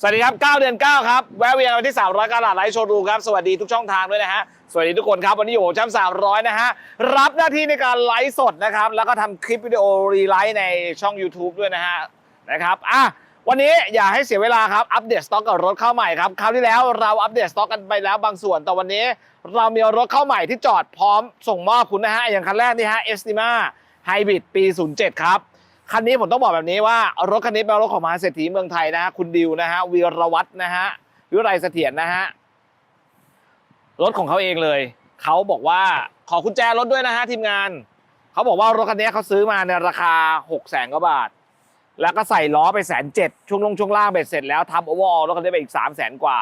สวัสดีครับ 9 เดือน 9 ครับ แวะเวียนวันที่ 300 กาลาดไลฟ์โชว์รูมครับ สวัสดีทุกช่องทางด้วยนะฮะ สวัสดีทุกคนครับ วันนี้อยู่ผมแชมป์300 นะฮะ รับหน้าที่ในการไลฟ์สดนะครับ แล้วก็ทำคลิปวิดีโอรีไลฟ์ในช่อง YouTube ด้วยนะฮะ นะครับ อะ วันนี้อย่าให้เสียเวลาครับ อัปเดตสต็อกกับรถเข้าใหม่ครับ คราวที่แล้วเราอัปเดตสต็อกกันไปแล้วบางส่วน แต่วันนี้เรามีรถเข้าใหม่ที่จอดพร้อมส่งมอบคุณนะฮะ อย่างคันแรกนี่ฮะ Estima Hybrid ปี 07 ครับ คันนี้ผมต้องบอกแบบนี้ว่ารถคันนี้เป็นรถของมหาเศรษฐีเมืองไทยนะฮะคุณดิวนะฮะวีรวัตรนะฮะวิไรเสถียรนะฮะรถของเขาเองเลยเขาบอกว่าขอกุญแจรถด้วยนะฮะทีมงานเขาบอกว่ารถคันนี้เขาซื้อมาในราคา6กแสนกว่าบาท แล้วก็ใส่ล้อไปแสนเจ็ดช่วงลงช่วงล่างเบ็ดเสร็จแล้วทำโอเวอร์ออลรถคันนี้ไปอีก3ามแสนกว่า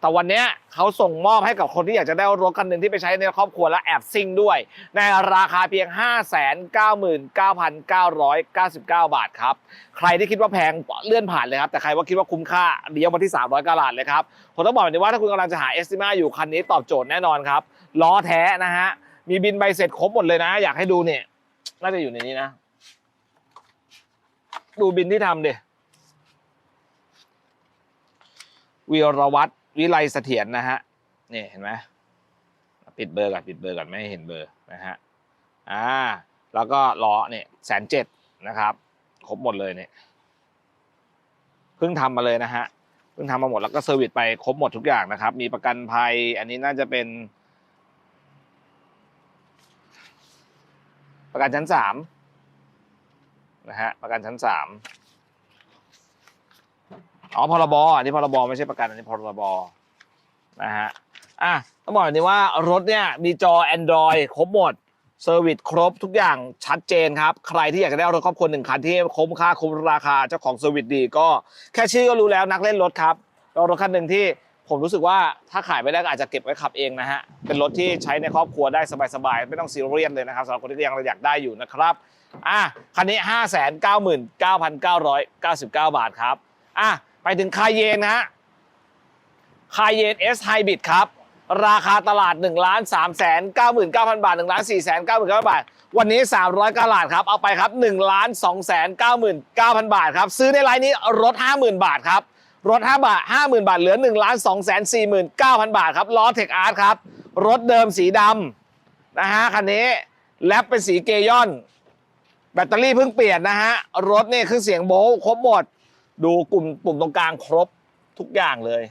แต่วันนี้เขาส่งมอบให้กับคนที่อยากจะได้รถคันหนึ่งที่ไปใช้ในครอบครัวและแอบซิ่งด้วย ในราคาเพียง 599,999 บาทครับ ใครที่คิดว่าแพงเลื่อนผ่านเลยครับ แต่ใครว่าคิดว่าคุ้มค่าเลี้ยวมาที่ 300กาลาดเลยครับผมต้องบอกแบบนี้ว่าถ้าคุณกำลังจะหาเอสติมาอยู่คันนี้ตอบโจทย์แน่นอนครับล้อแท้นะฮะมีบินใบเสร็จครบหมดเลยนะ อยากให้ดูเนี่ยน่าจะอยู่ในนี้นะ ดูบินที่ทำดิวีรวัตร วิไลเสถียรนะฮะนี่เห็นไหมปิดเบอร์ก่อนปิดเบอร์ก่อนไม่ให้เห็นเบอร์นะฮะอ่าแล้วก็ล้อเนี่ยแสนเจ็ดนะครับ ครบหมดเลยเนี่ยเพิ่งทำมาเลยนะฮะเพิ่งทำมาหมดแล้วก็เซอร์วิสไปครบหมดทุกอย่างนะครับ มีประกันภัย อันนี้น่าจะเป็น ประกันชั้นสามนะฮะประกันชั้นสาม อ๋อพรบอันนี้พรบไม่ใช่ประกันอันนี้พรบนะฮะอะต้องบอกแบบนี้ว่ารถเนี่ยมีจอ Android ครบหมดเซอร์วิสครบทุกอย่างชัดเจนครับ ใครที่อยากจะได้รถครอบครัวหนึ่งคันที่คุ้มค่าคุ้มราคาเจ้าของเซอร์วิสดีก็แค่ชื่อก็รู้แล้วนักเล่นรถครับรถคันหนึ่งที่ผมรู้สึกว่าถ้าขายไม่ได้ก็อาจจะเก็บไว้ขับเองนะฮะ เป็นรถที่ใช้ในครอบครัวได้สบายๆ ไม่ต้องซีเรียสเลยนะครับสำหรับคนที่ยังอยากได้อยู่นะครับ อะคันนี้ 5 9 9 9 9 9 บาทครับ อะ ไปถึงคายเยนนะฮะคายเยน S Hybrid ครับ ราคาตลาด1 3 9 9 0 0 0บาท1 4 9 9 0 0 0บาท วันนี้ 300กลาดครับ เอาไปครับ1 2 9 9 9 0 0 0บาทครับ ซื้อในไลน์นี้ลด50,000บาทครับลด5บาท50,000 บาท เหลือ1 2 4 9 0 0 0 บาทครับล้อเทคอาร์ตครับ รถเดิมสีดำนะฮะคันนี้แลปเป็นสีเกยอน แบตเตอรี่เพิ่งเปลี่ยนนะฮะ รถนี่คือเสียงโบลต์ครบหมด ดูกลุ่มปุ่มตรงกลางครบทุกอย่างเลย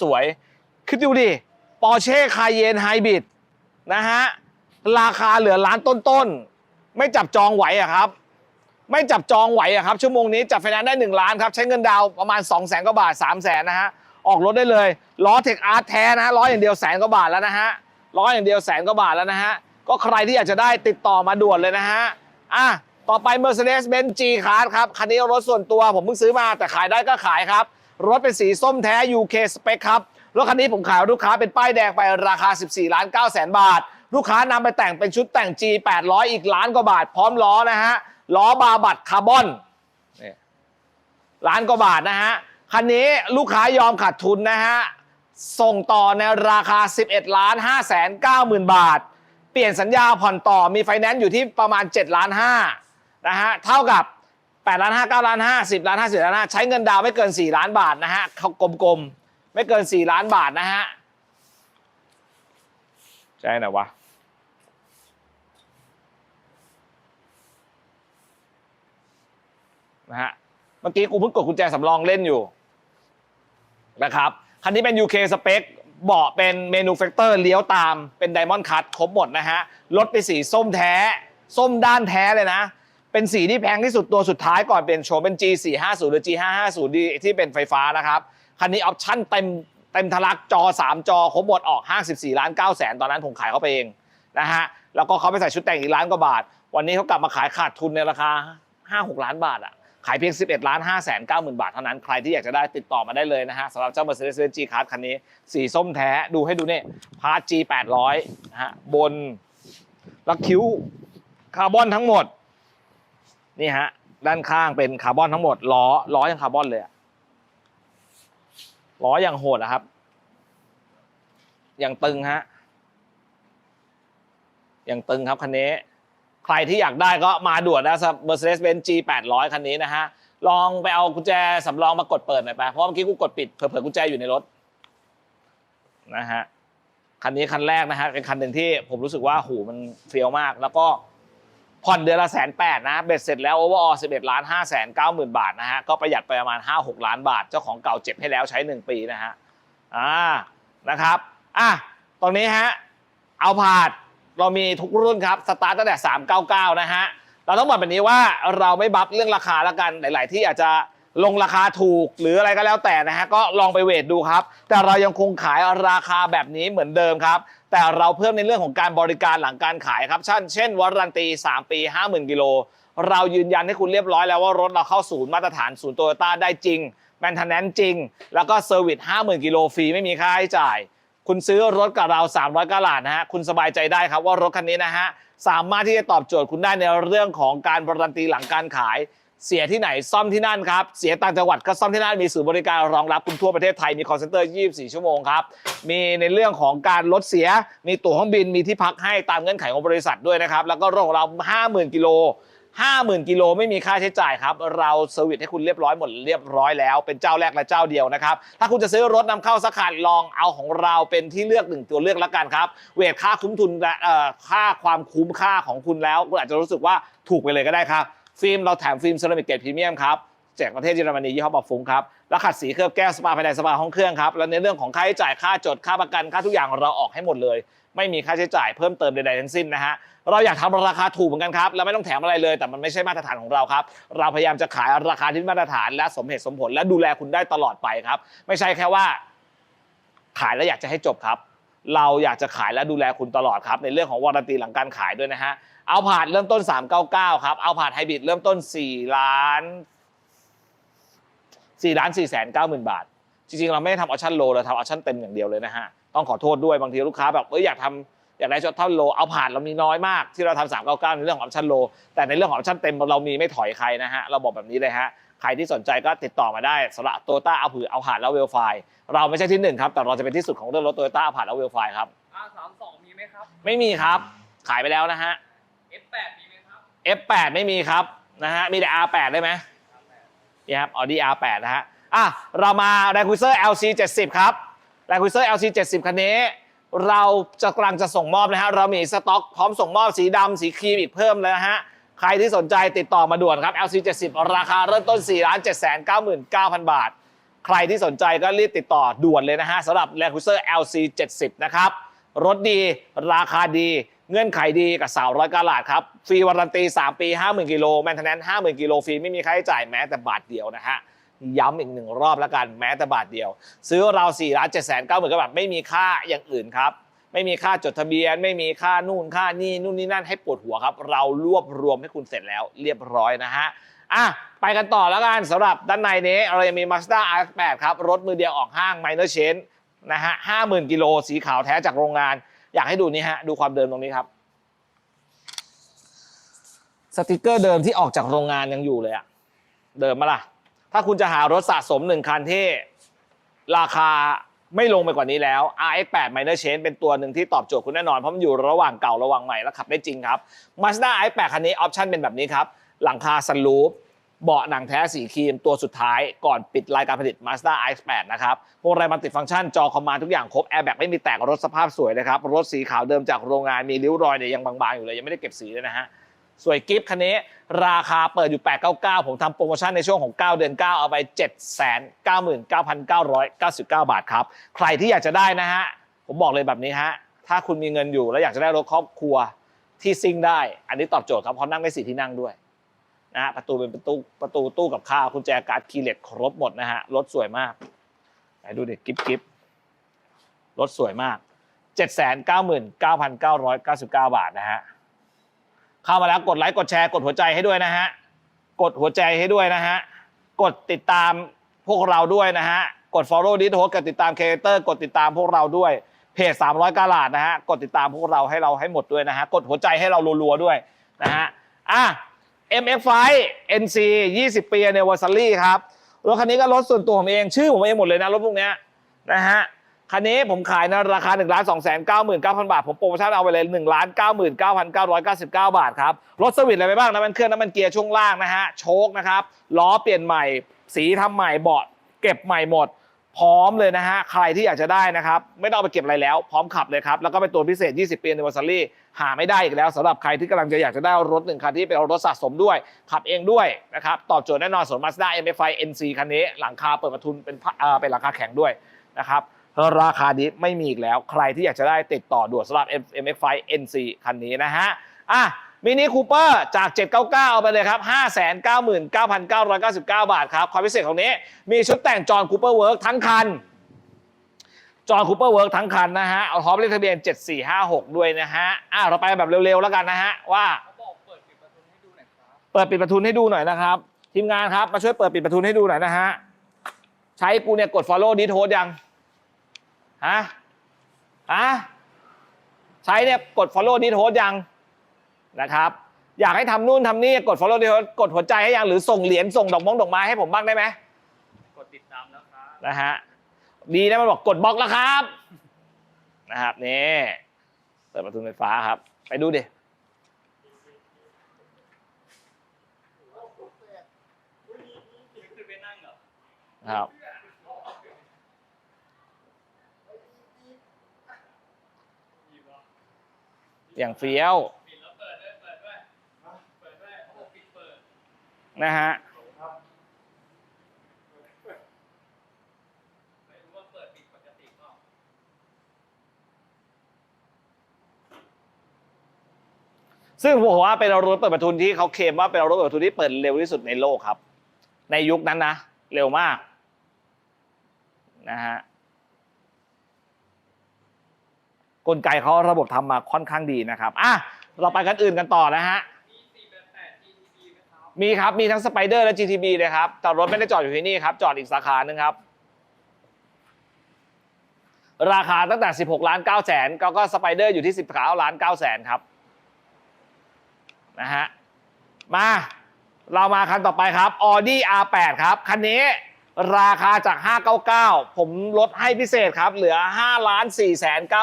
สวยๆคิดดูดิปอร์เช่คายเยนไฮบริดนะฮะ ราคาเหลือล้านต้นๆ ไม่จับจองไหวอะครับ ไม่จับจองไหวอะครับ ชั่วโมงนี้จับไฟแนนซ์ได้ 1 ล้านครับ ใช้เงินดาวประมาณ 2 0 0แสนกว่าบาท 3 0 0แสนนะฮะ ออกรถได้เลยล้อเทคอาร์ตแท้นะล้ออย่างเดียวแสนกว่าบาทแล้วนะฮะล้ออย่างเดียวแสนกว่าบาทแล้วนะฮะ ก็ใครที่อยากจะได้ติดต่อมาด่วนเลยนะฮะอะ ต่อไป Mercedes-Benz G-Class ครับ คันนี้รถส่วนตัวผมเพิ่งซื้อมาแต่ขายได้ก็ขายครับ รถเป็นสีส้มแท้ UK Spec ครับ รถคันนี้ผมขายลูกค้าเป็นป้ายแดงไปราคา 14ล้าน9แสนบาท ลูกค้านำไปแต่งเป็นชุดแต่ง G 800 อีกล้านกว่าบาท พร้อมล้อนะฮะ ล้อบาบัดคาร์บอนนี่ล้านกว่าบาทนะฮะ คันนี้ลูกค้ายอมขาดทุนนะฮะ ส่งต่อในราคา 11ล้าน5แสน9หมื่นบาท เปลี่ยนสัญญาผ่อนต่อมีไฟแนนซ์อยู่ที่ประมาณ7ล้าน5 นะฮะเท่ากับ8ล้าน5 9ล้าน5 10ล้าน5 10ล้าน5ใช้เงินดาวไม่เกิน 4 ล้านบาทนะฮะเขากลมๆ ไม่เกิน 4 ล้านบาทนะฮะใช่ไหนวะนะฮะเมื่อกี้กูเพิ่งกดกุญแจสำรองเล่นอยู่นะครับคันนี้เป็น UK Spec เบาะเป็นเมนูแฟกเตอร์เลี้ยวตามเป็นไดมอนด์คัตครบหมดนะฮะรถเป็นสีส้มแท้ ส้มด้านแท้เลยนะ เป็นสีที่แพงที่สุดตัวสุดท้ายก่อนเปลี่ยนโฉมเป็น G450 หรือ G550 ดีที่เป็นไฟฟ้านะครับ คันนี้ออปชั่นเต็มเต็มทะลักจอ 3 จอครบหมดออก 54 ล้าน9แสนตอนนั้นผมขายเขาไปเองนะฮะแล้วก็เขาไปใส่ชุดแต่งอีกล้านกว่าบาท วันนี้เขากลับมาขายขาดทุนในราคา 5-6 ล้านบาทอะขายเพียง 11ล้าน5แสน9หมื่นบาทเท่านั้น ใครที่อยากจะได้ติดต่อมาได้เลยนะฮะสำหรับเจ้า Mercedes-Benz G-Class คันนี้ สีส้มแท้ดูให้ดูเนี่ยพาร์ท G 800นะฮะบนแล้วคิ้วคาร์บอนทั้งหมด นี่ฮะ ด้านข้างเป็นคาร์บอนทั้งหมดล้อล้อยังคาร์บอนเลยอะล้อยังโหดนะครับยังตึงฮะยังตึงครับคันนี้ ใครที่อยากได้ก็มาด่วนนะครับ Mercedes-Benz G 800 คันนี้นะฮะ ลองไปเอากุญแจสำรองมากดเปิดหน่อยไป เพราะเมื่อกี้กูกดปิดเผลอๆกุญแจอยู่ในรถนะฮะ คันนี้คันแรกนะฮะ เป็นคันหนึ่งที่ผมรู้สึกว่าหูมันเฟี้ยวมาก แล้วก็ ผ่อนเดือนละแสนแปดนะเบ็ดเสร็จแล้วโอเวอร์ออสิบเอ็ดล้านห้าแสนเก้าหมื่นบาทนะฮะก็ประหยัดไปประมาณห้าหกล้านบาท เจ้าของเก่าเจ็บให้แล้วใช้หนึ่งปีนะฮะอ่านะครับอะตรงนี้ฮะเอาผาดเรามีทุกรุ่นครับสตาร์ตตั้งแต่สามเก้าเก้านะฮะเราต้องบอกแบบนี้ว่าเราไม่บัฟเรื่องราคาแล้วกันหลาย ๆ ที่อาจจะลงราคาถูกหรืออะไรก็แล้วแต่นะฮะก็ลองไปเวทดูครับ แต่เรายังคงขายราคาแบบนี้เหมือนเดิมครับ แต่เราเพิ่มในเรื่องของการบริการหลังการขายครับ เช่นเช่นวารันตี 3 ปี 50,000 กิโล เรายืนยันให้คุณเรียบร้อยแล้วว่ารถเราเข้าศูนย์มาตรฐานศูนย์โตโยต้าได้จริงแมนเทนแนนจริง แล้วก็เซอร์วิส50,000 กิโลฟรีไม่มีค่าใช้จ่าย คุณซื้อรถกับเรา 300กะหลาดนะฮะคุณสบายใจได้ครับว่ารถคันนี้นะฮะสามารถที่จะตอบโจทย์คุณได้ในเรื่องของการบรันตีหลังการขาย เสียที่ไหนซ่อมที่นั่นครับ เสียต่างจังหวัดก็ซ่อมที่นั่น มีศูนย์บริการรองรับคุณทั่วประเทศไทย มีคอ l เซ็นเตอร์ 24 ชั่วโมงครับ มีในเรื่องของการลดเสีย มีตั๋วเครื่องบิน มีที่พักให้ตามเงื่อนไขของบริษัทด้วยนะครับ แล้วก็รถของเรา 50,000 กิโล 50,000 กิโลไม่มีค่าใช้จ่ายครับ เราเซอร์วิสให้คุณเรียบร้อยหมดเรียบร้อยแล้ว เป็นเจ้าแรกและเจ้าเดียวนะครับ ถ้าคุณจะซื้อรถนำเข้าสักคันลองเอาของเราเป็นที่เลือกหนึ่งตัวเลือกแล้วกันครับ เวทค่าคุ้มทุนและค่าความคุ้มค่าของคุณแล้วคุณอาจจะรู้สึกว่าถูกไปเลยก็ได้ครับ ฟิล์มเราแถมฟิล์มเซรามิกเกรดพรีเมียมครับจากประเทศเยอรมนียี่ห้อบัฟฟุงครับแล้วขัดสีเคลือบแก้วสปาภายในสปาห้องเครื่องครับ แล้วในเรื่องของค่าใช้จ่ายค่าจดค่าประกันค่าทุกอย่างเราออกให้หมดเลย ไม่มีค่าใช้จ่ายเพิ่มเติมใดๆทั้งสิ้นนะฮะเราอยากทำราคาถูกเหมือนกันครับแล้วไม่ต้องแถมอะไรเลย แต่มันไม่ใช่มาตรฐานของเราครับ เราพยายามจะขายราคาที่มาตรฐานและสมเหตุสมผล และดูแลคุณได้ตลอดไปครับ ไม่ใช่แค่ว่า ขายแล้วอยากจะให้จบครับ เราอยากจะขายและดูแลคุณตลอดครับ ในเรื่องของวารันตีหลังการขายด้วยนะฮะ เอาผาดเริ่มต้น 399 ครับเอาผาดไฮบริดเริ่มต้น 4 ล้าน4ล้าน4แสน9หมื่นบาท จริงๆ เราไม่ได้ทำออปชั่นโลเราทำออปชั่นเต็มอย่างเดียวเลยนะฮะ ต้องขอโทษด้วยบางทีลูกค้าแบบเอยอยากทำอยากได้ช็อตเท่าโลเอาผ่านเรามีน้อยมาก ที่เราทำสามเก้าเก้าในเรื่องของออปชั่นโล แต่ในเรื่องของออปชั่นเต็มเรามีไม่ถอยใครนะฮะ เราบอกแบบนี้เลยฮะ ใครที่สนใจก็ติดต่อมาได้สำหรับโตโยต้าเอาผือเอาผ่านแล้วเวลไฟเราไม่ใช่ที่หนึ่งครับแต่เราจะเป็นที่สุดของเรื่องรถโตโยต้าเอาผ่านแล้วเวลไฟครับ R32 มีไหมครับไม่มีครับขายไปแล้วนะฮะ F8 มีไหมครับ F8 ไม่มีครับนะฮะมีแต่ R8 ได้ไหมนี่ครับ Audi R8 นะฮะอะเรามา r a n g u i z e r LC 70 ครับ r a n g u i z e r LC 70 คันนี้ เราจะกำลังจะส่งมอบนะฮะเรามีสต็อกพร้อมส่งมอบสีดำสีครีมอีกเพิ่มเลยนะฮะใครที่สนใจติดต่อมาด่วนครับ LC 70 ราคาเริ่มต้น4 7 9 9 9 0 0 บาท ใครที่สนใจก็รีบติดต่อด่วนเลยนะฮะสำหรับ r a n g u i z e r LC 70 นะครับ รถดีราคาดี เงื่อนไขดีกับสาวร้อยกาลาดครับ ฟรีวารันตี 3 ปี 50,000กิโลแมนเทนแนน50,000กิโลฟรีไม่มีค่าใช้จ่ายแม้แต่บาทเดียวนะฮะย้ำอีกหนึ่งรอบแล้วกันแม้แต่บาทเดียว ซื้อเรา4ล้าน7แสน9หมื่นก็แบบไม่มีค่าอย่างอื่นครับ ไม่มีค่าจดทะเบียน ไม่มีค่านู่นค่านี่นู่นนี่นั่นให้ปวดหัวครับ เรารวบรวมให้คุณเสร็จแล้วเรียบร้อยนะฮะอะไปกันต่อแล้วกันสำหรับด้านในนี้เรายังมี Mazda R8 ครับรถมือเดียวออกห้าง Minor Change นะฮะ50,000กิโลสีขาวแท้จากโรงงาน อยากให้ดูนี่ฮะดูความเดิมตรงนี้ครับสติกเกอร์เดิมที่ออกจากโรงงานยังอยู่เลยอะเดิมมาล่ะ ถ้าคุณจะหารถสะสมหนึ่งคันที่ราคาไม่ลงไปกว่านี้แล้ว RX8 Minor Change เป็นตัวหนึ่งที่ตอบโจทย์คุณแน่นอน เพราะมันอยู่ระหว่างเก่าระหว่างใหม่และขับได้จริงครับ Mazda RX8 คันนี้ออปชั่นเป็นแบบนี้ครับ หลังคาซันรูฟ เบาะหนังแท้สีครีมตัวสุดท้ายก่อนปิดรายการผลิต Mazda RX8 นะครับพวงไรมันติดฟังก์ชันจอคอมมานด์ทุกอย่างครบแอร์แบ็กไม่มีแตกรถสภาพสวยนะครับ รถสีขาวเดิมจากโรงงานมีริ้วรอยเนี่ยยังบางๆอยู่เลย ยังไม่ได้เก็บสีเลยนะฮะสวยกิฟต์คันนี้ราคาเปิดอยู่ 899 ผมทำโปรโมชั่นในช่วงของ 9 เดือน 9 เอาไป 799,999 บาทครับ ใครที่อยากจะได้นะฮะ ผมบอกเลยแบบนี้ฮะ ถ้าคุณมีเงินอยู่แล้วอยากจะได้รถครอบครัวที่ซิ่งได้ อันนี้ตอบโจทย์ครับเพราะนั่งได้สี่ที่นั่งด้วย นะฮะประตูเป็นประตูประตูตู้กับข้าวกุญแจการ์ดคีย์เลสครบหมดนะฮะรถสวยมากไหนดูดิกิฟต์กิฟต์รถสวยมาก 799,999 บาทนะฮะเข้ามาแล้วกดไลค์กดแชร์กดหัวใจให้ด้วยนะฮะกดหัวใจให้ด้วยนะฮะกดติดตามพวกเราด้วยนะฮะกด follow ดิสโฮสกดติดตามเคเตอร์กดติดตามพวกเราด้วยเพจ300กาลาดนะฮะกดติดตามพวกเราให้เราให้หมดด้วยนะฮะกดหัวใจให้เรารัวๆด้วยนะฮะอะ MX5 NC 20 ปี anniversary ครับ รถคันนี้ก็รถส่วนตัวผมเอง ชื่อผมเองหมดเลยนะ รถพวกนี้นะฮะ คันนี้ผมขายในราคา1นึ่งล้านสองแสนเก้าหมื่นเก้าพันบาท ผมโปรโมชั่นเอาไปเลย1นึ่งล้านเก้าหมื่นเก้าพันเก้าร้อยเก้าสิบเก้าบาทครับ รถสวิตอะไรไปบ้างน้ำมันเครื่องน้ำมันเกียร์ช่วงล่างนะฮะ โชคนะครับ ล้อเปลี่ยนใหม่ สีทำใหม่ เบาะเก็บใหม่หมด พร้อมเลยนะฮะ ใครที่อยากจะได้นะครับ ไม่ต้องไปเก็บอะไรแล้ว พร้อมขับเลยครับ แล้วก็เป็นตัวพิเศษ 20 ปี anniversary หาไม่ได้อีกแล้วสำหรับใครที่กำลังจะอยากจะได้รถหนึ่งคันที่เป็นรถสะสมด้วย ขับเองด้วยนะครับ ตอบโจทย์แน่นอนส่วน Mazda MX-5 NC คันนี้ หลังคาเปิดประทุนเป็นเอ่อเป็นหลังคาแข็งด้วยนะครับราคานี้ไม่มีอีกแล้ว ใครที่อยากจะได้ติดต่อด่วนสำหรับ MX-5 NC คันนี้นะฮะอะ มินิคูเปอร์จาก 799 เอาไปเลยครับ 599,999 บาทครับ ความพิเศษของนี้ มีชุดแต่งจอห์นคูเปอร์เวิร์กทั้งคันจอห์นคูเปอร์เวิร์กทั้งคันนะฮะ เอาท็อปเลขทะเบียน 7456 ด้วยนะฮะ อะ เราไปแบบเร็วๆ แล้วกันนะฮะ ว่าเปิดปิดประตูให้ดูหน่อยครับเปิดปิดประทุนให้ดูหน่อยนะครับ ทีมงานครับมาช่วยเปิดปิดประทุนให้ดูหน่อยนะฮะ ใช้กูเนี่ยกด follow ดีโทสยังฮะฮะใช้เนี่ยกด follow ดีโทสยัง นะครับ อยากให้ทำนู่นทำนี่กด follow ดีโทสกดหัวใจให้ยังหรือส่งเหรียญส่งดอกมงดอกไม้ให้ผมบ้างได้ไหมกดติดตามแล้วครับนะฮะดีนะมันบอกกดบล็อกแล้วครับนะครับนี่เปิดประตูไฟฟ้าครับ ไปดูดิขึ้นไปนั่งเหรอครับอย่างเฟี้ยว นะฮะซึ่งผมบอกว่าเป็นรถเปิดประทุนที่เขาเคลมว่าเป็นรถเปิดประทุนที่เปิดเร็วที่สุดในโลกครับ ในยุคนั้นนะ เร็วมากนะฮะกลไกเขาระบบทำมาค่อนข้างดีนะครับอะเราไปกันอื่นกันต่อนะฮะ มี488 GTB ไห มีครับ มีทั้งสไปเดอร์และ GTB เลยครับ แต่รถไม่ได้จอดอยู่ที่นี่ครับ จอดอีกสาขาหนึ่งครับ ราคาตั้งแต่ 16 ล้าน9แสนก็ก็สไปเดอร์อยู่ที่ 19 ล้าน9แสนครับ นะฮะ มา เรามาคันต่อไปครับ Audi R8 ครับ คันนี้ราคาจาก 599 ผมลดให้พิเศษครับ เหลือ 5 4 9 9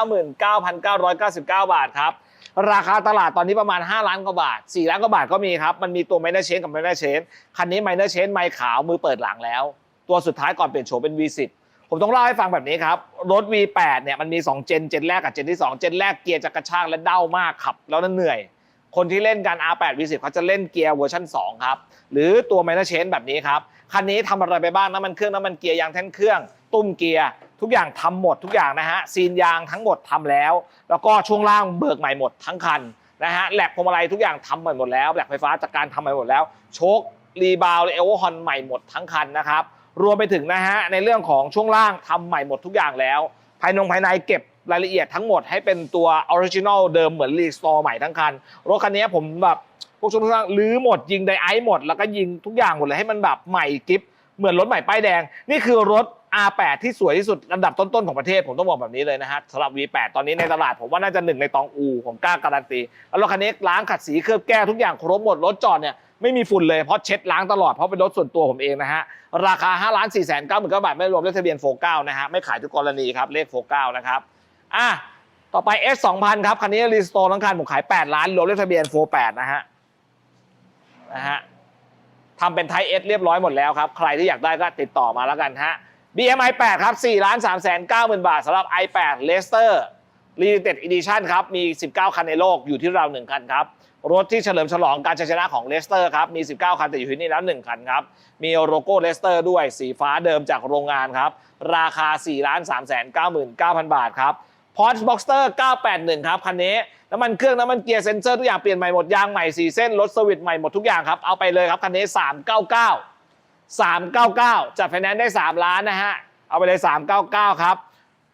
9 9 9 บาทครับ ราคาตลาดตอนนี้ประมาณ 5 ล้านกว่าบาท 4 ล้านกว่าบาทก็มีครับ มันมีตัวไมเนอร์เชนกับไมเนอร์เชนคันนี้ไมเนอร์เชนไมขาวมือเปิดหลังแล้ว ตัวสุดท้ายก่อนเปลี่ยนโฉมเป็น V10 ผมต้องเล่าให้ฟังแบบนี้ครับ รถ V8 เนี่ยมันมี 2 เจน เจนแรกกับเจนที่ 2 เจนแรกเกียร์จะกระชากและเด้ามากขับ แล้วนั่นเหนื่อย คนที่เล่นกัน R8 V10 เขาจะเล่นเกียร์เวอร์ชัน2ครับ หรือตัวไมเนอร์เชนแบบนี้ครับ คันนี้ทำอะไรไปบ้างน้ำมันเครื่องน้ำมันเกียร์ยางแท่นเครื่อง ตุ้มเกียร์ ทุกอย่างทำหมดทุกอย่างนะฮะซีนยางทั้งหมดทำแล้ว แล้วก็ช่วงล่างเบิกใหม่หมดทั้งคันนะฮะแหลกพวงมาลัยทุกอย่างทำใหม่หมดแล้วแหลกไฟฟ้าจากการทำใหม่หมดแล้วโชครีบาวเอเวอร์ฮอนใหม่หมดทั้งคันนะครับรวมไปถึงนะฮะในเรื่องของช่วงล่างทำใหม่หมดทุกอย่างแล้ว ภายนงภายในเก็บรายละเอียดทั้งหมดให้เป็นตัวออริจินอลเดิมเหมือนรีสตอร์ใหม่ทั้งคันรถคันนี้ผมแบบพวกช่วงล่างรื้อหมดยิงไดไอซ์หมดแล้วก็ยิงทุกอย่างหมดเลยให้มันแบบใหม่กิฟเหมือนรถใหม่ป้ายแดง นี่คือรถ R8 ที่สวยที่สุดอันดับต้นๆของประเทศผมต้องบอกแบบนี้เลยนะฮะสำหรับ V8 ตอนนี้ในตลาดผมว่าน่าจะหนึ่งในตองอูผมกล้าการันตีแล้วรถคันนี้ล้างขัดสีเคลือบแก้วทุกอย่างครบหมดรถจอดเนี่ยไม่มีฝุ่นเลยเพราะเช็ดล้างตลอดเพราะเป็นรถส่วนตัวผมเองนะฮะราคา5ล้าน4แสน9หมื่นเก้าบาทไม่รวมเลขทะเบียนโฟก้านะฮะไม่ขายทุกกรณีครับเลขโฟก้านะครับอะต่อไป S 2 0 0 0ครับคันนี้รีสโตร์ทั้งคันผมขาย 8 ล้านรวมเลขทะเบียนโฟ8นะฮะนะฮะทำเป็นไท S เรียบร้อยหมดแล้วครับใครที่อยากได้ก็ติดต่อมาแล้วกันฮะ BMI 8 ครับ4ล้าน3แสน9หมื่นบาทสำหรับ i8 Leicester Limited Edition ครับ มี 19 คันในโลกอยู่ที่เรา 1 คันครับ รถที่เฉลิมฉลองการชนะของเลสเตอร์ครับ มี 19 คันแต่อยู่ที่นี่แล้ว 1 คันครับ มีโลโก้เลสเตอร์ด้วยสีฟ้าเดิมจากโรงงานครับ ราคา4 3 9 9 9 0 0 บาทครับพอร์ชบ็อกสเตอร์981 ครับ คันนี้ น้ำมันเครื่อง น้ำมันเกียร์เซนเซอร์ทุกอย่างเปลี่ยนใหม่หมดยางใหม่ 4 เส้นรถสวิตช์ใหม่หมดทุกอย่างครับเอาไปเลยครับคันนี้ 399 399 จัดไฟแนนซ์ได้ 3 ล้านนะฮะ เอาไปเลย 399 ครับ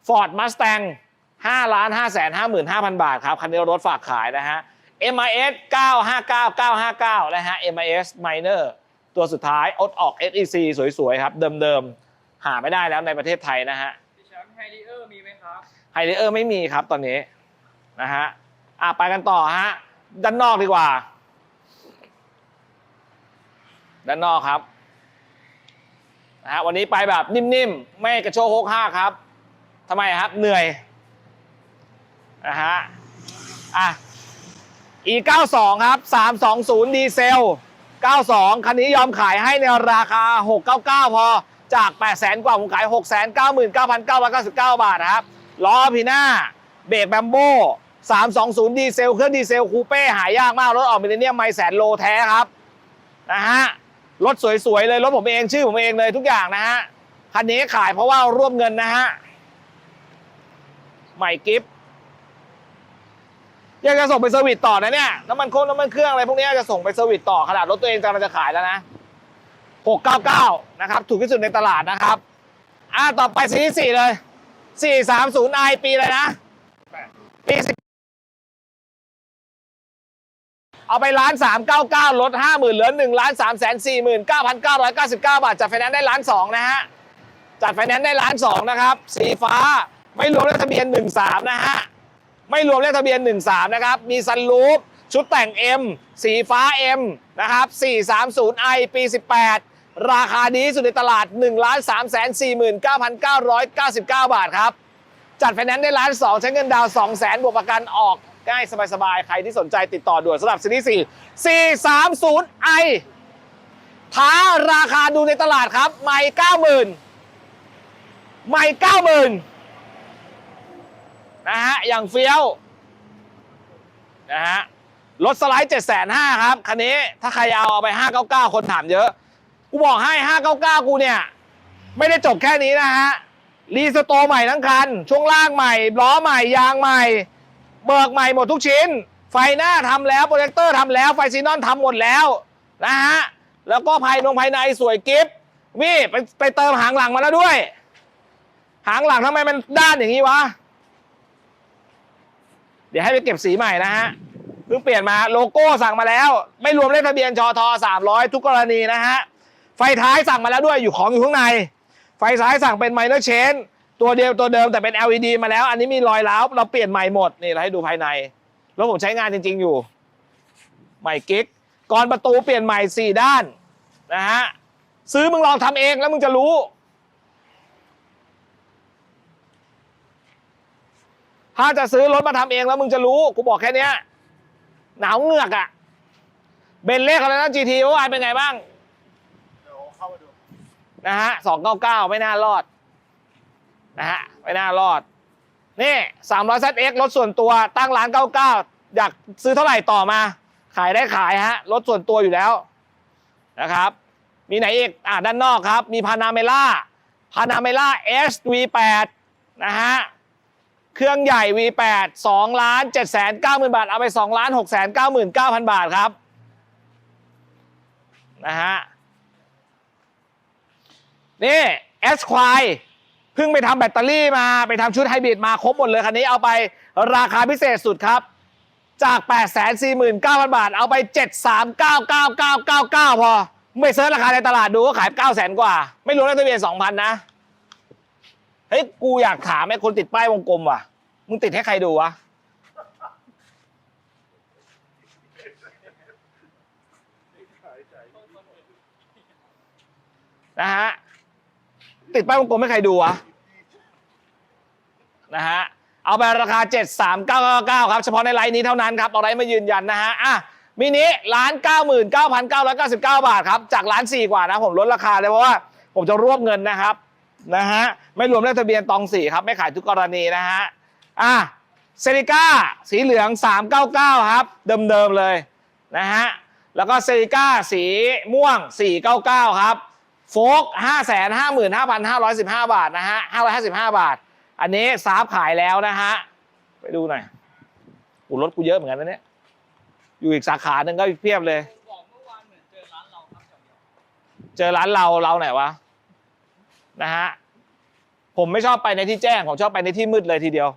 Ford Mustang 5ล้าน5แสน55,000 บาทครับ คันนี้รถฝากขายนะฮะ MIS 959 959 นะฮะ MIS Minor ตัวสุดท้ายอดออก SEC สวยๆ ครับ เดิมๆ หาไม่ได้แล้วในประเทศไทยนะฮะพี่แชมป์ไฮรีเออร์มีไหมครับไฮเ e อร์ไม่มีครับตอนนี้นะฮะอะไปกันต่อฮะ ด้านนอกดีกว่า ด้านนอกครับ นะฮะวันนี้ไปแบบนิ่มๆ ไม่กระโชกโฮกห้าครับทำไมครับเหนื่อยนะฮะอะ e 9 2 ครับ 320 ดีเซล 92 คันนี้ยอมขายให้ในราคา 699 พอ จาก 800,000 กว่า ผมขาย 699,999 บาทนะครับ ล้อพีหน้า เบรกแบมโบ 320 ดีเซล เครื่องดีเซลคูเป้หายากมาก รถออกมิเลเนียมไม่แสนโลแท้ครับ นะฮะ รถสวยๆเลยรถผมเองชื่อผมเองเลยทุกอย่างนะฮะคันนี้ขายเพราะว่าร่วมเงินนะฮะใหม่กิฟต์ยังจะส่งไปเซอร์วิสต่อนะเนี่ยน้ำมันโค้งน้ำมันเครื่องอะไรพวกนี้จะส่งไปเซอร์วิสต่อขนาดรถตัวเองกำลังจะขายแล้วนะ699นะครับถูกที่สุดในตลาดนะครับอ่าต่อไปสีที่สี่เลย 430i ปีอะไรนะ ปี เอาไปล้านสามเก้าเก้าลดห้าหมื่นเหลือหนึ่งล้านสามแสนสี่หมื่นเก้าพันเก้าร้อยเก้าสิบเก้าบาทจัดไฟแนนซ์ได้ล้านสองนะฮะจัดไฟแนนซ์ได้ล้านสองนะครับ สีฟ้าไม่รวมเลขทะเบียนหนึ่งสามนะฮะไม่รวมเลขทะเบียน13นะครับมีซันรูฟชุดแต่ง M สีฟ้า M นะครับ 430i ปี 18 ราคาดีสุดในตลาด 1 3 4 9 9 9 9 บาทครับ จัดไฟแนนซ์ได้ล้านสองใช้เงินดาว 2 0 0 0 0บวกประกันออก ง่ายสบายๆ ใครที่สนใจติดต่อด่วนสำหรับซีรีส์4 430i ท้าราคาดูในตลาดครับ ไม่90,000ไม่90,000นะฮะ อย่างเฟี้ยว นะฮะ รถสไลด์7 5 0 0 0ครับ คันนี้ ถ้าใครเอาเอาไป599คนถามเยอะ กูบอกให้599กูเนี่ย ไม่ได้จบแค่นี้นะฮะ รีสโตใหม่ทั้งคัน ช่วงล่างใหม่ ล้อใหม่ ยางใหม่ เบิกใหม่หมดทุกชิ้น ไฟหน้าทำแล้วโปรเจคเตอร์ทำแล้วไฟซีนอนทำหมดแล้วนะฮะแล้วก็ภายนงภายในสวยกิฟต์นี่ไปไปเติมหางหลังมาแล้วด้วย หางหลังทำไมมันด้านอย่างนี้วะ เดี๋ยวให้ไปเก็บสีใหม่นะฮะเพิ่งเปลี่ยนมาโลโก้สั่งมาแล้ว ไม่รวมเลขทะเบียนชอท300ทุกกรณีนะฮะไฟท้ายสั่งมาแล้วด้วยอยู่ของอยู่ข้างใน ไฟซ้ายสั่งเป็นไมเนอร์เชน ตัวเดียวตัวเดิมแต่เป็น LED มาแล้ว อันนี้มีรอยร้าวเราเปลี่ยนใหม่หมดนี่เราให้ดูภายในแล้วผมใช้งานจริง ๆ อยู่ ใหม่กิ๊กก่อนประตูเปลี่ยนใหม่4ด้านนะฮะซื้อมึงลองทำเองแล้วมึงจะรู้ ถ้าจะซื้อรถมาทำเองแล้วมึงจะรู้กูบอกแค่เนี้ยหนาวเหงือกอะ่ะเบนเล่อะไรนะ GT เมื่อวานเป็นไงบ้างเดี๋ยวเข้ามาดูนะฮะสองเก้าเก้าไม่น่ารอด นะฮะไม่น่ารอด นี่สามร้อยเซเอ็กรถส่วนตัวตั้งร้านเก้าเก้าอยากซื้อเท่าไหร่ต่อมา ขายได้ขายฮะ รถส่วนตัวอยู่แล้วนะครับ มีไหนอีกอ่าด้านนอกครับ มีพานาเมล่าพานาเมล่า SV8 นะฮะเครื่องใหญ่ V8 2ล้าน7แสน9หมื่นบาท เอาไป2ล้าน6แสน9หมื่น9พันบาทครับนะฮะนี่เอสควาย พิ่งไปทำแบตเตอรี่มาไปทำชุดไฮบริดมาครบหมดเลยคันนี้เอาไปราคาพิเศษสุดครับ จาก 8 4 9 0 0 0 บาท เอาไป 7 3 9 9 9 9 9 พอ ไม่เซิร์ชราคาในตลาดดูก็ขาย9 0 0 0 0 0 กว่า ไม่รวมเลขทะเบียน 2,000 นะ เฮ้ย กูอยากถามไอ้คนติดป้ายวงกลมว่ะ มึงติดให้ใครดูวะ นะฮะติดป้ายวงกลมให้ใครดูวะ นะฮะเอาไปราคา 73999 ครับ เฉพาะในไลน์นี้เท่านั้นครับ เอาไลน์มายืนยันนะฮะอะมินิร้าน99,999 บาทครับ จากร้านสี่กว่านะผมลดราคาเลยเพราะว่า ผมจะรวบเงินนะครับนะฮะไม่รวมเลขทะเบียนตองสี่ครับ ไม่ขายทุกกรณีนะฮะอะเซริก้าสีเหลือง 399 ครับ เดิมๆเลยนะฮะแล้วก็เซริก้าสีม่วง 499 ครับ โฟก 5 5 5 5 5 1 5 บาทนะฮะ555 บาท อันนี้ซาบขายแล้วนะฮะ ไปดูหน่อยกูรถกูเยอะเหมือนกันนะเนี่ย อยู่อีกสาขาหนึ่งก็เพียบเลย บอกเมื่อวานเหมือนเจอร้านเราครับเจอร้านเราเราไหนวะ นะฮะ ผมไม่ชอบไปในที่แจ้ง ผมชอบไปในที่มืดเลยทีเดียว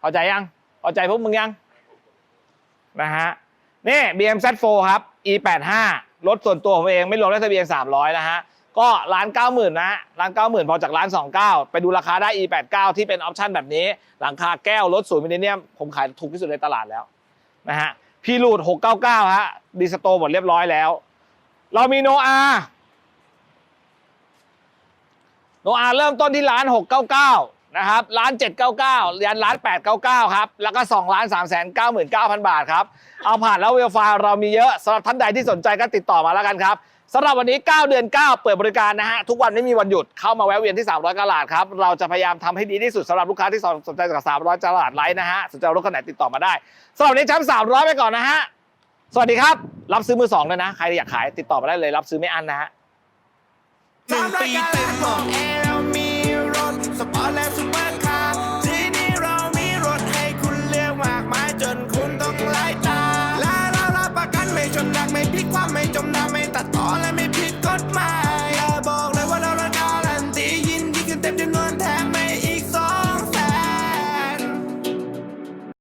เข้าใจยังเข้าใจพวกมึงยัง นะฮะ นี่ BMZ4 ครับ E85 รถส่วนตัวผมเองไม่รวมเลขทะเบียน300 นะฮะ ก็ร้าน90,000นะฮะร้าน90,000 พอจากร้าน 29 ไปดูราคาได้ E89 ที่เป็นออปชั่นแบบนี้ หลังคาแก้วรถศูนย์มิลเลนเนียม ผมขายถูกที่สุดในตลาดแล้วนะฮะพีรูด699 ฮะ ดีสโตหมดเรียบร้อยแล้ว เรามีโนอาโนอาเริ่มต้นที่ร้าน 699 นะครับล้านเจ็ดเก้าเก้ายันล้านแปดเก้าเก้าครับ แล้วก็สองล้านสามแสนเก้าหมื่นเก้าพันบาทครับ เอาผ่านแล้วเวลฟาเรามีเยอะสำหรับท่านใดที่สนใจก็ติดต่อมาแล้วกันครับ สำหรับวันนี้ 9 เดือน 9 เปิดบริการนะฮะ ทุกวันไม่มีวันหยุดเข้ามาแวะเวียนที่ 300กะลาดครับ เราจะพยายามทำให้ดีที่สุดสำหรับลูกค้าที่สนใจกับ 300กะลาดไลน์นะฮะสนใจรถคันไหนติดต่อมาได้สำหรับวันนี้แชมป์300 ไปก่อนนะฮะสวัสดีครับ รับซื้อมือสองเลยนะ ใครอยากขายติดต่อมาได้เลย รับซื้อไม่อันนะฮะ หนึ่งปีเต็มของแอร์มีรถสปอร์ตและสุด